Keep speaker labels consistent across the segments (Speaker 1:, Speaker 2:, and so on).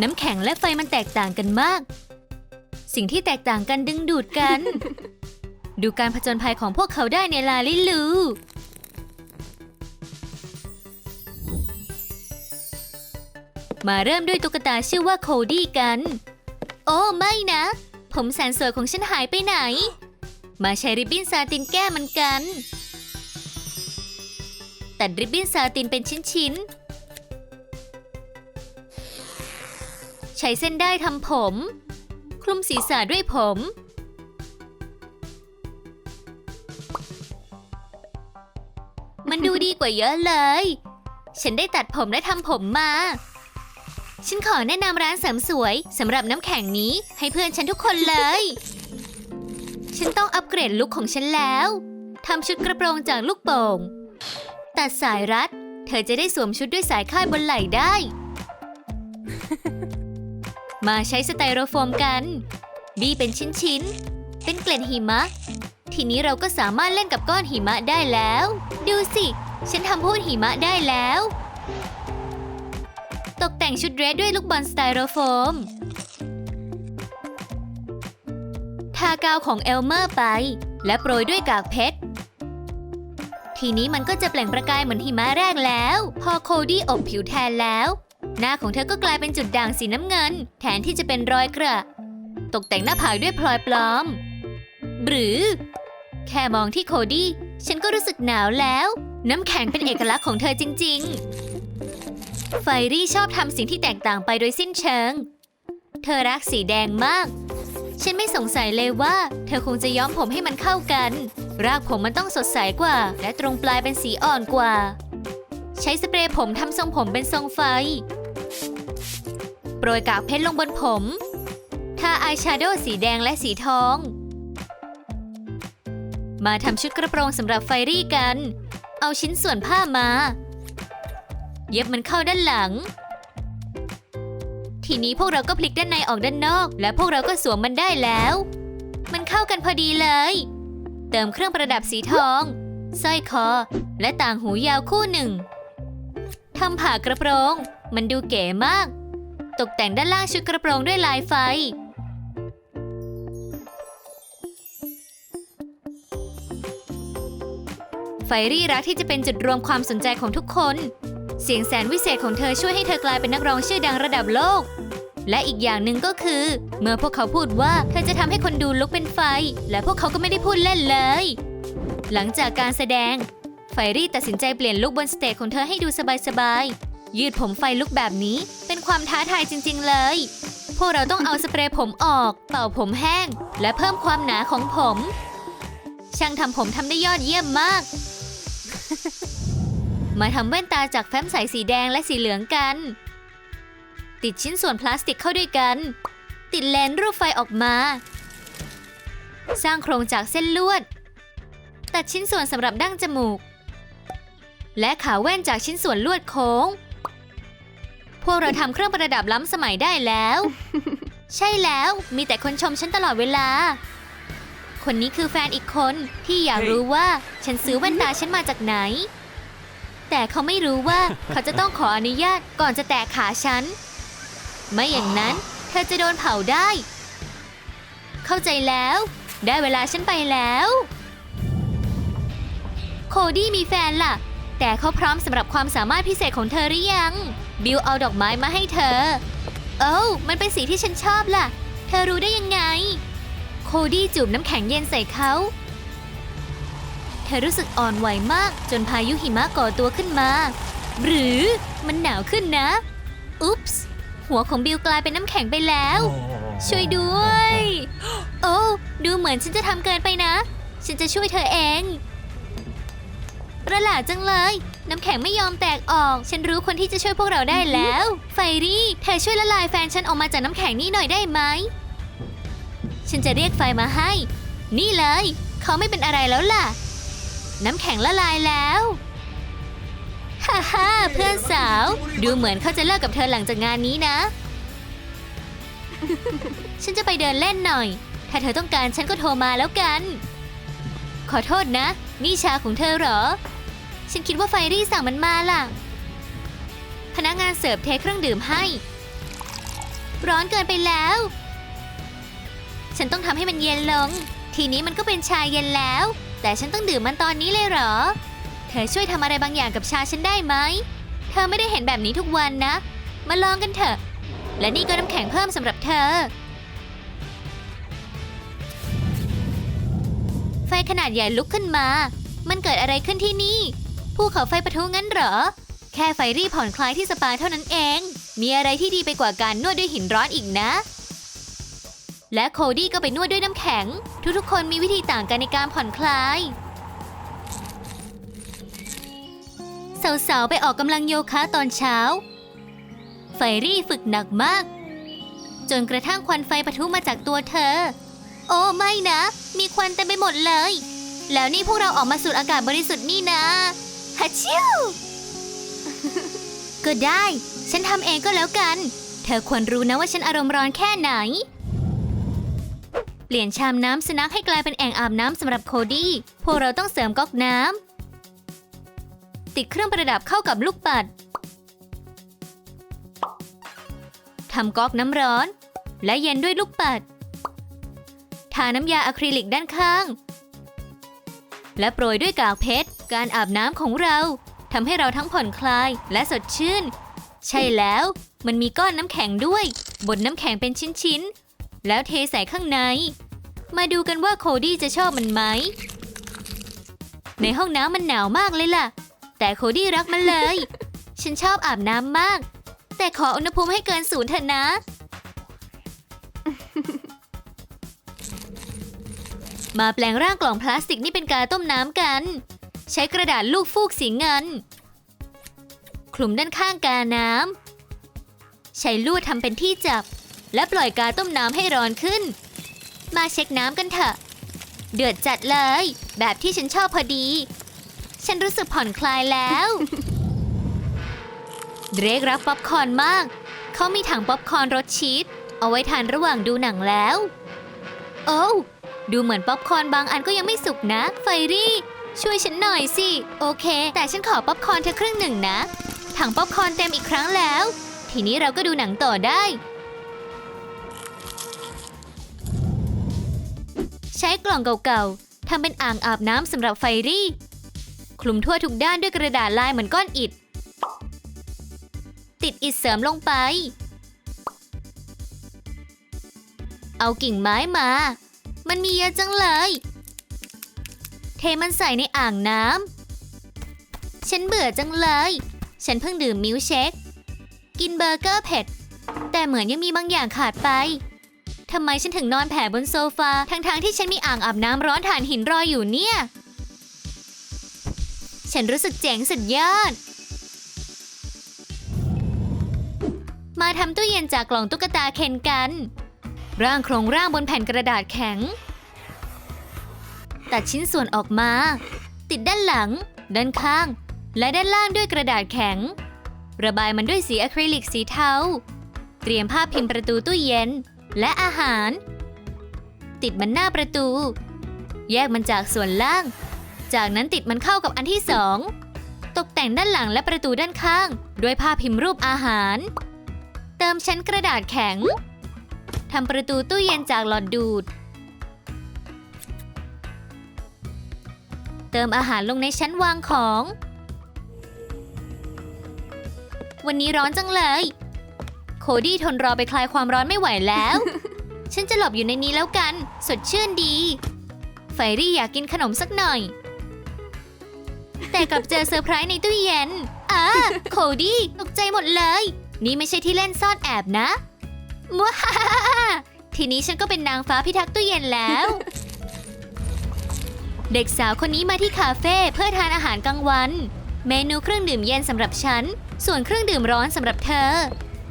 Speaker 1: น้ำแข็งและไฟมันแตกต่างกันมาก สิ่งที่แตกต่างกันดึงดูดกัน ดูการผจญภัยของพวกเขาได้ในลาลิลู มาเริ่มด้วยตุ๊กตาชื่อว่าโคดี้กัน โอ้ไม่นะ ผมแสนสวยของฉันหายไปไหน มาใช้ริบบิ้นซาตินแก้มันกัน ตัดริบบิ้นซาตินเป็นชิ้นๆ ใช้เส้นได้ทำผม คลุมศีรษะด้วยผม มันดูดีกว่าเยอะเลย ฉันได้ตัดผมและทำผมมา ฉันขอแนะนำร้านเสริมสวยสำหรับน้ำแข็งนี้ให้เพื่อนฉันทุกคนเลย ฉันต้องอัปเกรดลุคของฉันแล้วทำชุดกระโปรงจากลูกโป่ง ตัดสายรัด เธอจะได้สวมชุดด้วยสายคายบนไหล่ได้ มาใช้สไตโรโฟมกันบี้เป็นชิ้นๆ เป็นเกล็ดหิมะ ทีนี้เราก็สามารถเล่นกับก้อนหิมะได้แล้ว ดูสิ ฉันทำพูดหิมะได้แล้ว ตกแต่งชุดเดรสด้วยลูกบอลสไตโรโฟม ทากาวของเอลเมอร์ไป และโปรยด้วยกากเพชร ทีนี้มันก็จะเปล่งประกายเหมือนหิมะแรกแล้ว พอโคดี้อบผิวแทนแล้ว หน้าของเธอก็กลายเป็นจุดด่างสีน้ำเงิน แทนที่จะเป็นรอยกระ ตกแต่งหน้าผากด้วยพลอยปลอม หรือ แค่มองที่โคดี้ฉันก็รู้สึกหนาวแล้ว น้ำแข็งเป็นเอกลักษณ์ของเธอจริง ๆ ไฟรี่ชอบทำสิ่งที่แตกต่างไปโดยสิ้นเชิง เธอรักสีแดงมาก ฉันไม่สงสัยเลยว่า เธอคงจะย้อมผมให้มันเข้ากัน รากผมมันต้องสดใสกว่า และตรงปลายเป็นสีอ่อนกว่า ใช้สเปรย์ผมทำทรงผมเป็นทรงไฟ โปรยกากเพชรลงบนผม ทาอายแชโดว์สีแดงและสีทอง มาทำชุดกระโปรงสำหรับไฟรี่กัน เอาชิ้นส่วนผ้ามา เย็บมันเข้าด้านหลัง ทีนี้พวกเราก็พลิกด้านในออกด้านนอก และพวกเราก็สวมมันได้แล้ว มันเข้ากันพอดีเลย เติมเครื่องประดับสีทองสร้อยคอ และต่างหูยาวคู่หนึ่งทำผ่ากระโปรง มันดูเก๋มาก ตกแต่งด้านล่างชุดกระโปรงด้วยลายไฟ ไฟรี่รักที่จะเป็นจุดรวมความสนใจของทุกคน เสียงแสนวิเศษของเธอช่วยให้เธอกลายเป็นนักร้องชื่อดังระดับโลก และอีกอย่างหนึ่งก็คือ เมื่อพวกเขาพูดว่าเธอจะทำให้คนดูลุกเป็นไฟ และพวกเขาก็ไม่ได้พูดเล่นเลย หลังจากการแสดง ไฟรี่ตัดสินใจเปลี่ยนลุคบนสเตจของเธอให้ดูสบายๆ ยืดผมไฟลุกแบบนี้เป็นความท้าทายจริง ๆ เลย พวกเราต้องเอาสเปรย์ผมออก เป่าผมแห้ง และเพิ่มความหนาของผม ช่างทำผมทำได้ยอดเยี่ยมมาก มาทำแว่นตาจากแฟ้มใสสีแดงและสีเหลืองกัน ติดชิ้นส่วนพลาสติกเข้าด้วยกัน ติดเลนส์รูปไฟออกมา สร้างโครงจากเส้นลวด ตัดชิ้นส่วนสำหรับดั้งจมูก และขาแว่นจากชิ้นส่วนลวดโค้ง พวกเราทำเครื่องประดับล้ำสมัยได้แล้ว ใช่แล้วมีแต่คนชมฉันตลอดเวลา คนนี้คือแฟนอีกคนที่อยากรู้ว่าฉันซื้อแว่นตาฉันมาจากไหน แต่เขาไม่รู้ว่าเขาจะต้องขออนุญาตก่อนจะแตะขาฉัน ไม่อย่างนั้น เธอจะโดนเผาได้ เข้าใจแล้ว ได้เวลาฉันไปแล้ว โคดี้มีแฟนล่ะ แต่เขาพร้อมสำหรับความสามารถพิเศษของเธอหรือยัง บิวเอาดอกไม้มาให้เธอ โอ้ามันเป็นสีที่ฉันชอบล่ะ เธอรู้ได้ยังไง โคดี้จูบน้ำแข็งเย็นใส่เขา เธอรู้สึกอ่อนไหวมากจนพายุหิมะก่อตัวขึ้นมา หรือมันหนาวขึ้นนะ อุ๊ปส์หัวของบิวกลายเป็นน้ำแข็งไปแล้ว ช่วยด้วย โอ้ ดูเหมือนฉันจะทำเกินไปนะ ฉันจะช่วยเธอเอง ประหลาดจังเลย น้ำแข็งไม่ยอมแตกออก ฉันรู้คนที่จะช่วยพวกเราได้แล้ว ไฟรี่เธอช่วยละลายแฟนฉันออกมาจากน้ำแข็งนี่หน่อยได้ไหม ฉันจะเรียกไฟมาให้ นี่เลย เขาไม่เป็นอะไรแล้วล่ะ น้ำแข็งละลายแล้วฮ่าฮ่าเพื่อนสาว ดูเหมือนเขาจะเลิกกับเธอหลังจากงานนี้นะ ฉันจะไปเดินเล่นหน่อย ถ้าเธอต้องการฉันก็โทรมาแล้วกัน ขอโทษนะ นี่ชาของเธอเหรอ ฉันคิดว่าไฟรี่สั่งมันมาล่ะ พนักงานเสิร์ฟเทเครื่องดื่มให้ ร้อนเกินไปแล้ว ฉันต้องทำให้มันเย็นลง ทีนี้มันก็เป็นชาเย็นแล้ว แต่ฉันต้องดื่มมันตอนนี้เลยเหรอ เธอช่วยทำอะไรบางอย่างกับชาฉันได้ไหม เธอไม่ได้เห็นแบบนี้ทุกวันนะ มาลองกันเถอะ และนี่ก็น้ำแข็งเพิ่มสำหรับเธอ ขนาดใหญ่ลุกขึ้นมา มันเกิดอะไรขึ้นที่นี่ ภูเขาไฟปะทุงั้นเหรอ แค่ไฟรีผ่อนคลายที่สปาเท่านั้นเอง มีอะไรที่ดีไปกว่าการนวดด้วยหินร้อนอีกนะ และโคดี้ก็ไปนวดด้วยน้ำแข็ง ทุกๆ คนมีวิธีต่างกันในการผ่อนคลาย สาวๆ ไปออกกำลังโยคะตอนเช้า ไฟรี่ฝึกหนักมาก จนกระทั่งควันไฟปะทุมาจากตัวเธอ โอ้ไม่นะ มีควันเต็มไปหมดเลย แล้วนี่พวกเราออกมาสูดอากาศบริสุทธิ์นี่นะฮัชชิวก็ได้ ฉันทำเองก็แล้วกัน เธอควรรู้นะว่าฉันอารมณ์ร้อนแค่ไหน เปลี่ยนชามน้ำสุนัขให้กลายเป็นแอ่งอาบน้ำสำหรับโคดี้ พวกเราต้องเสริมก๊อกน้ำ ติดเครื่องประดับเข้ากับลูกปัด ทำก๊อกน้ำร้อน และเย็นด้วยลูกปัด น้ำยาอะคริลิกด้านข้าง และโปรยด้วยกากเพชร การอาบน้ำของเราทำให้เราทั้งผ่อนคลายและสดชื่น ใช่แล้ว มันมีก้อนน้ำแข็งด้วย บดน้ำแข็งเป็นชิ้นๆ แล้วเทใส่ข้างใน มาดูกันว่าโคดี้จะชอบมันไหม ในห้องน้ำมันหนาวมากเลยล่ะ แต่โคดี้รักมันเลย ฉันชอบอาบน้ำมาก แต่ขออุณหภูมิให้เกินศูนย์เถอะนะ มาแปลงร่างกล่องพลาสติกนี่เป็นกาต้มน้ำกัน ใช้กระดาษลูกฟูกสีเงิน คลุมด้านข้างกาน้ำ ใช้ลวดทำเป็นที่จับ และปล่อยกาต้มน้ำให้ร้อนขึ้น มาเช็คน้ำกันเถอะ เดือดจัดเลย แบบที่ฉันชอบพอดี ฉันรู้สึกผ่อนคลายแล้ว เดรกรักป๊อปคอร์นมาก เขามีถังป๊อปคอร์นรสชีสเอาไว้ทานระหว่างดูหนังแล้ว โอ้ว ดูเหมือนป๊อปคอร์นบางอันก็ยังไม่สุกนะไฟรี่ ช่วยฉันหน่อยสิ โอเค แต่ฉันขอป๊อปคอร์นเธอครึ่งหนึ่งนะ ถังป๊อปคอร์นเต็มอีกครั้งแล้ว ทีนี้เราก็ดูหนังต่อได้ ใช้กล่องเก่าๆทำเป็นอ่างอาบน้ำสำหรับไฟรี่ คลุมทั่วทุกด้านด้วยกระดาษลายเหมือนก้อนอิฐ ติดอิฐเสริมลงไป เอากิ่งไม้มา มันมีเยอะจังเลย เทมันใส่ในอ่างน้ำ ฉันเบื่อจังเลย ฉันเพิ่งดื่มมิลเชค กินเบอร์เกอร์เผ็ด แต่เหมือนยังมีบางอย่างขาดไป ทำไมฉันถึงนอนแผ่บนโซฟา ทั้งๆที่ฉันมีอ่างอาบน้ำร้อนถ่านหินรออยู่เนี่ย ฉันรู้สึกเจ๋งสุดยอดมาทำตู้เย็นจากกล่องตุ๊กตาเคนกัน ร่างโครงร่างบนแผ่นกระดาษแข็ง ตัดชิ้นส่วนออกมา ติดด้านหลัง ด้านข้าง และด้านล่างด้วยกระดาษแข็ง ระบายมันด้วยสีอะคริลิกสีเทา เตรียมผ้าพิมพ์ประตูตู้เย็น และอาหาร ติดมันหน้าประตู แยกมันจากส่วนล่าง จากนั้นติดมันเข้ากับอันที่สองตกแต่งด้านหลังและประตูด้านข้าง ด้วยผ้าพิมพ์รูปอาหาร เติมชั้นกระดาษแข็ง ทำประตูตู้เย็นจากหลอดดูด เติมอาหารลงในชั้นวางของ วันนี้ร้อนจังเลย โคดี้ทนรอไปคลายความร้อนไม่ไหวแล้ว ฉันจะหลบอยู่ในนี้แล้วกัน สดชื่นดีไฟรี่อยากกินขนมสักหน่อย แต่กลับเจอเซอร์ไพรส์ในตู้เย็นอ่าโคดี้ตกใจหมดเลย นี่ไม่ใช่ที่เล่นซ่อนแอบนะมั วฮ่าฮ่าฮ่าทีนี้ฉันก็เป็นนางฟ้าพิทักษ์ตู้เย็นแล้ว เด็กสาวคนนี้มาที่คาเฟ่เพื่อทานอาหารกลางวัน เมนูเครื่องดื่มเย็นสำหรับฉัน ส่วนเครื่องดื่มร้อนสำหรับเธอ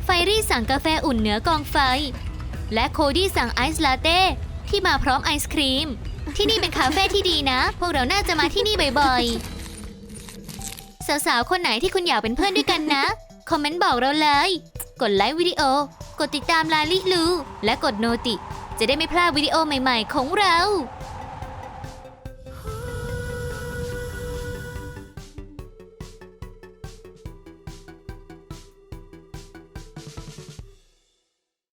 Speaker 1: ไฟรี่สั่งกาแฟอุ่นเหนือกองไฟ และโคดี้สั่งไอซ์ลาเต้ที่มาพร้อมไอศครีม ที่นี่เป็นคาเฟ่ที่ดีนะ พวกเราน่าจะมาที่นี่บ่อยๆ สาวๆ คนไหนที่คุณอยากเป็นเพื่อนด้วยกันนะ คอมเมนต์บอกเราเลย กดไลค์วิดีโอ กดติดตามลาลิลู และกดโนติ จะได้ไม่พลาดวิดีโอใหม่ๆของเรา